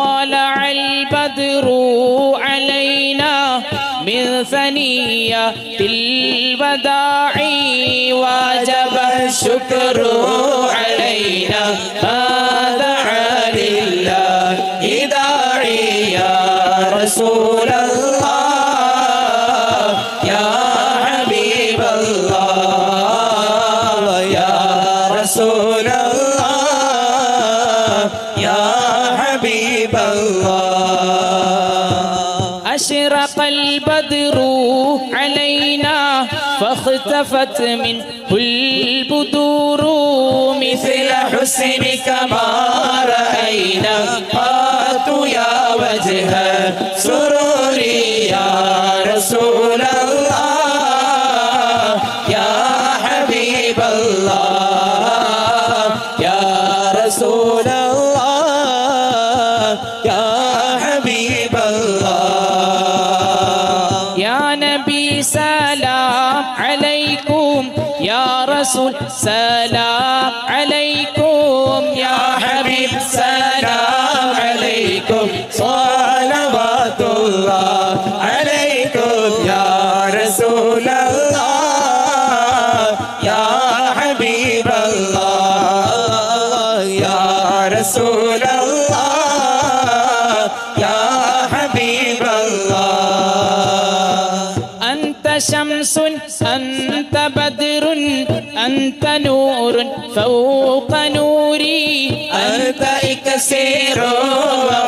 طالع البدر علينا من ثنية الوداع واجب الشكر علينا. هذا لله داعي يا رسول فاختفت من كل بدور مثل حسنك ما رأينا. قط يا وجه سروري يا رسول الله. يا حبيب الله. سلام عليكم يا حبيب سلام عليكم. صلوات الله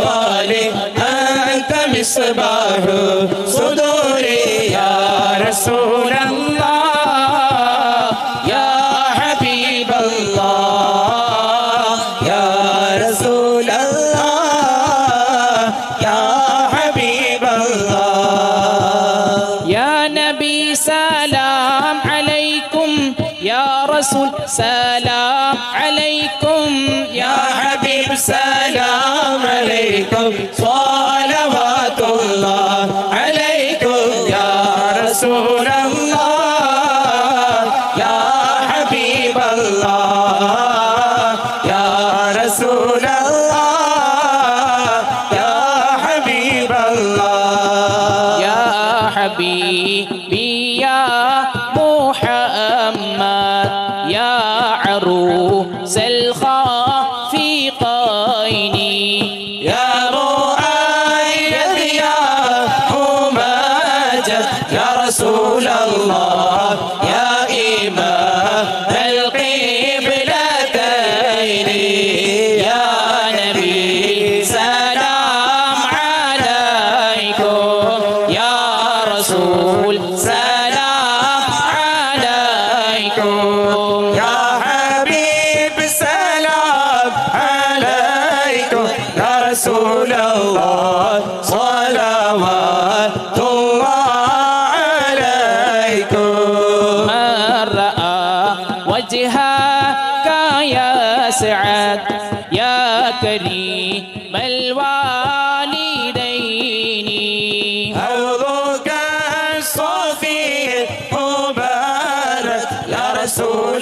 वाले अंत मिसबाह सुदोरे या रसूल। 오.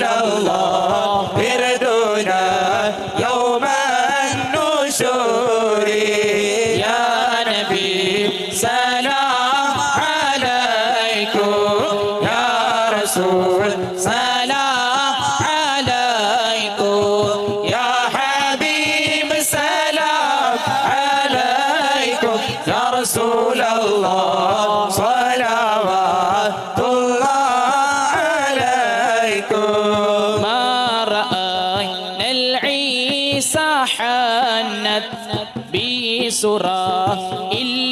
Allah surah illa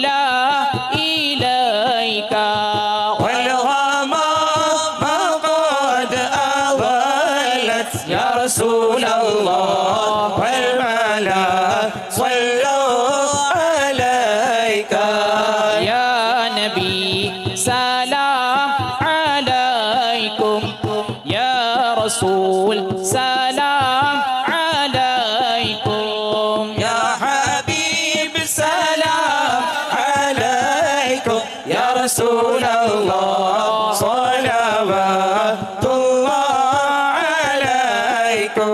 ورحمة الله عليكم.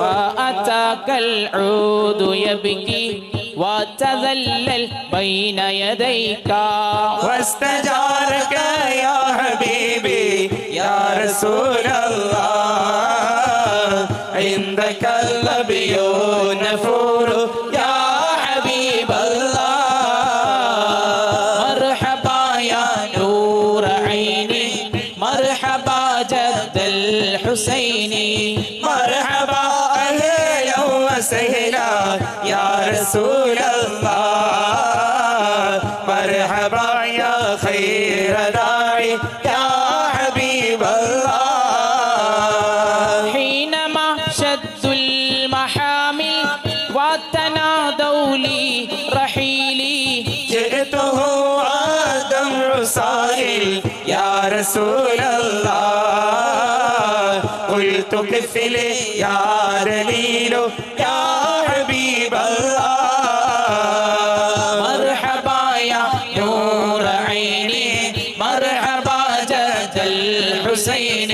وأتاك العود يبكي وتذلل بين يديك. واستجارك يا حبيبي يا رسول الله. عندك اللبي نفوس يا رسول الله مرحبا يا خير داعي يا حبيب الله. حينما شدوا المحامل وتنادوا لي رحيلي. جئته ودمع سائل يا رسول الله. قلت كفلي يا دليل يا حسین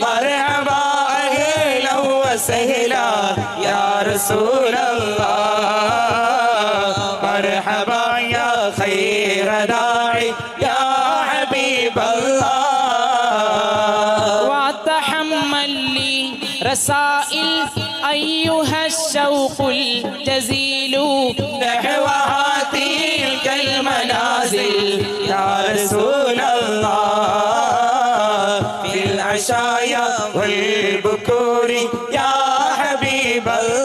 مرحبا اہلا و سہلا یا رسول اللہ۔ حبيب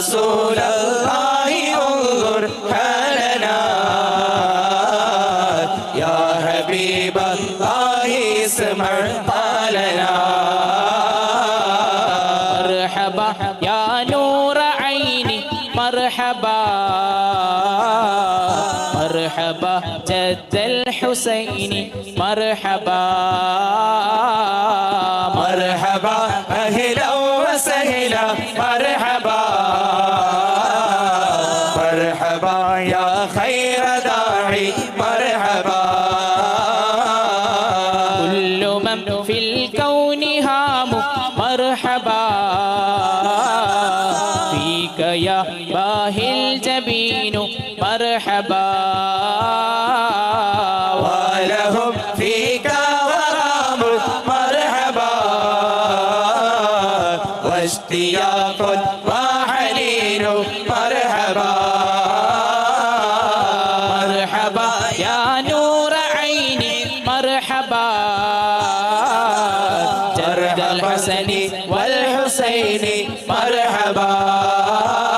رسول الله انظر حالنا يا حبيب الله اسمع قالنا مرحبا يا نور عيني مرحبا. مرحبا جد الحسين مرحبا. مرحبا أهلا والحسين مرحبا.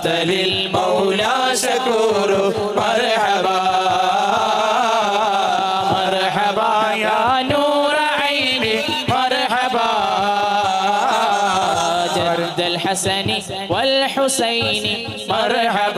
أنت للمولى شكور مرحبا مرحبا يا نور عيني مرحبا. جد الحسن والحسين مرحبا.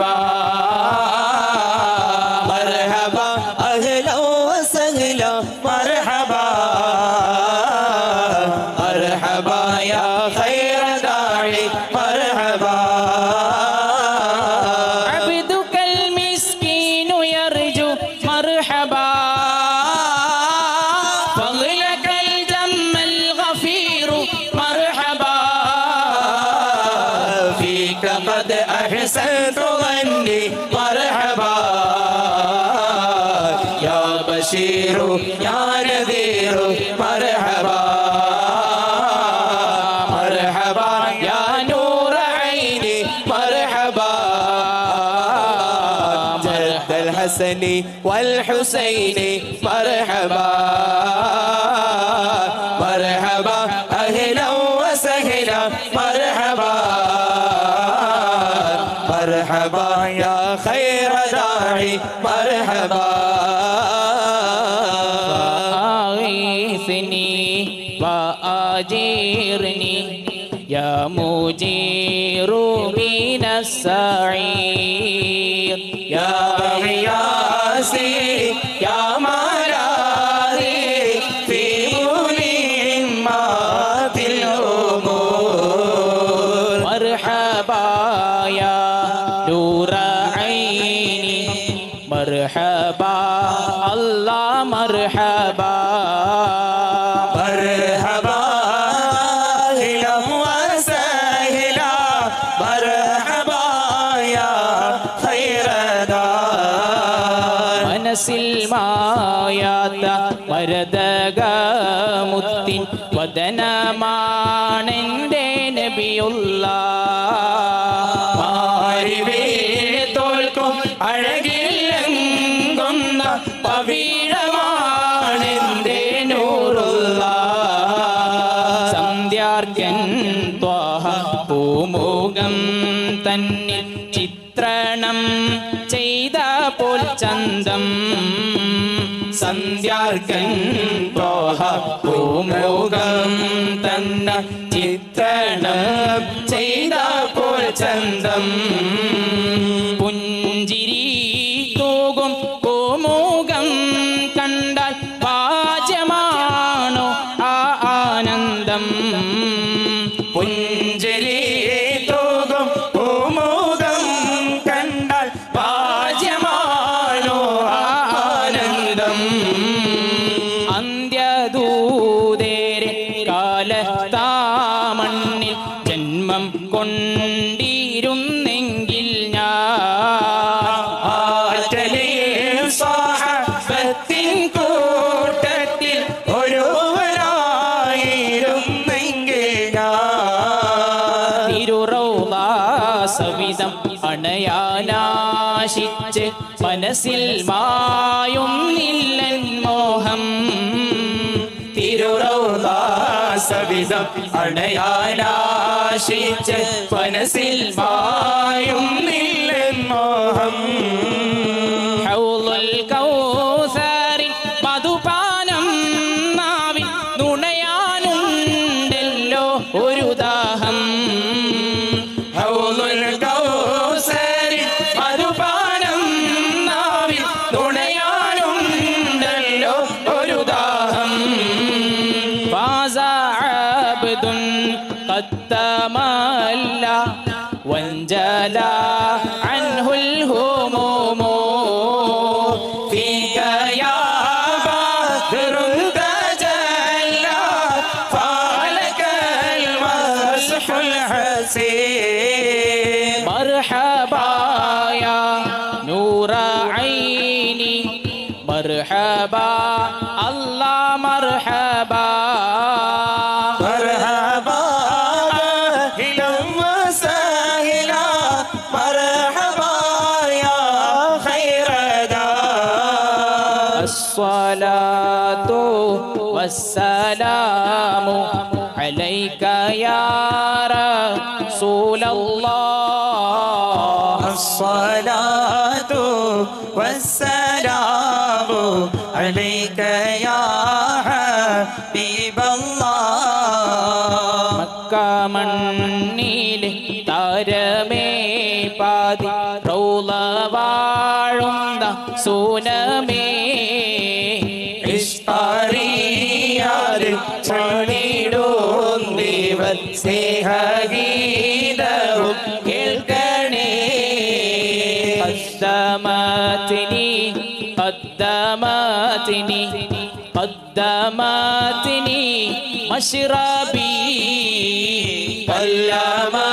أحسنت ظني مرحبا. يا بشير يا نذير مرحبا. مرحبا يا نور عيني مرحبا. جد الحسن والحسين مرحبا يا خير داعي مرحبا. أغيثني وأجيرني يا مجير مرحبا الله مرحبا مرحبا أهلا وسهلا مرحبا يا خير دار മനസ്സിൽ മായാത്ത മരതകമുത്തിൻ വദനമാണെൻ്റെ പൂമുഖം തന്നിൽ ചിത്രണം ചെയ്ത പോൽ ചന്തം. സന്ധ്യാർക്കൻ തന്നെ തന്ന ചിത്രണം ചെയ്ത പോൽ ചന്തം. സവിധം അണയാനാശിച്ച് മനസ്സിൽ മായും നില്ലെന്നോഹം عنه الهموم والسلام عليك يا رسول الله الصلاة والسلام عليك يا حبيب الله മക്കമണ്ണിലെ താരമേ പാതി റൗള വാഴുന്ന സൂനമേ قدماتني قدماتني قدماتني مشربي قلماتني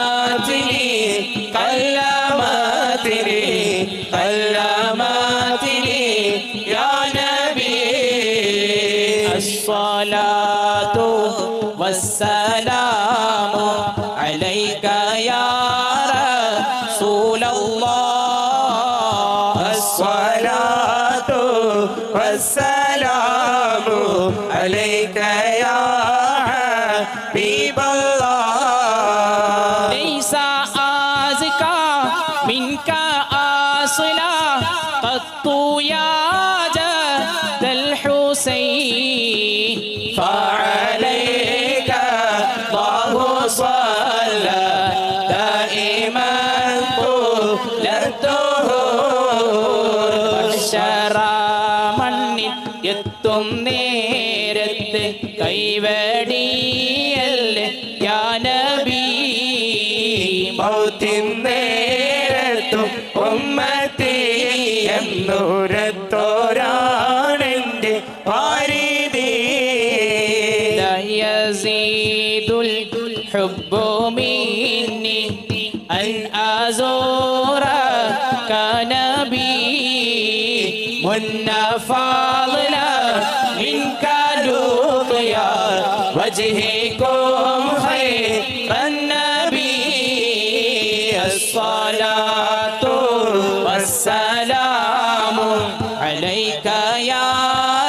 والسلام عليك നബി മൗത്തിൻ നേരത്തും ഉമ്മത്തി എന്നൂരത്തോരാണെന്റെ ആരീതി ദയസീദുൽ ഹുബ്ബു അൻ അസൂറ കനബി മുന്ന ഫാള മിൻക ലൂഖിയ والسلام عليك يا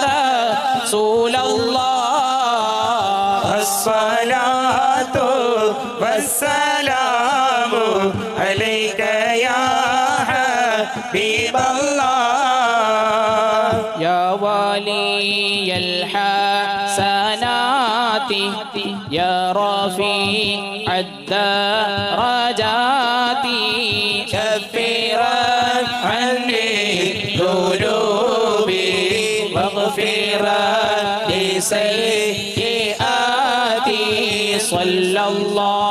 رسول الله. الصلاة والسلام عليك يا حبيب الله. يا ولي الحسنات يا رفيع الدرجات. صلى الله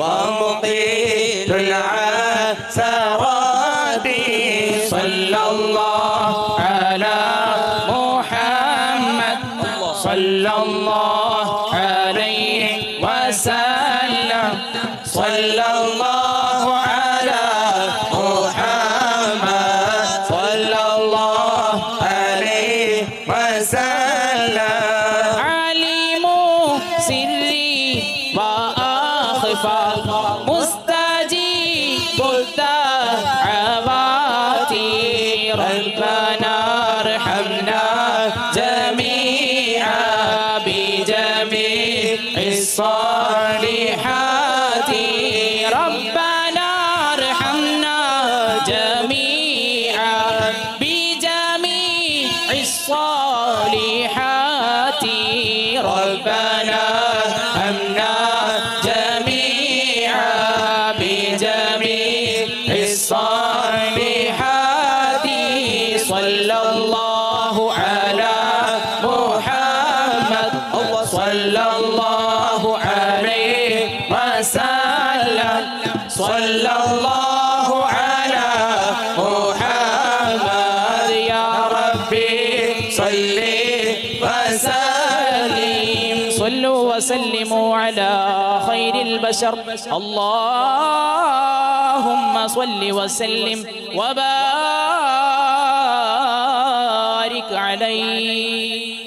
المساوي ومطيل ربنا ارحمنا صلى الله على محمد يا ربي. صل وسلم. صلوا وسلموا على خير البشر. اللهم صل وسلم وبارك عليه.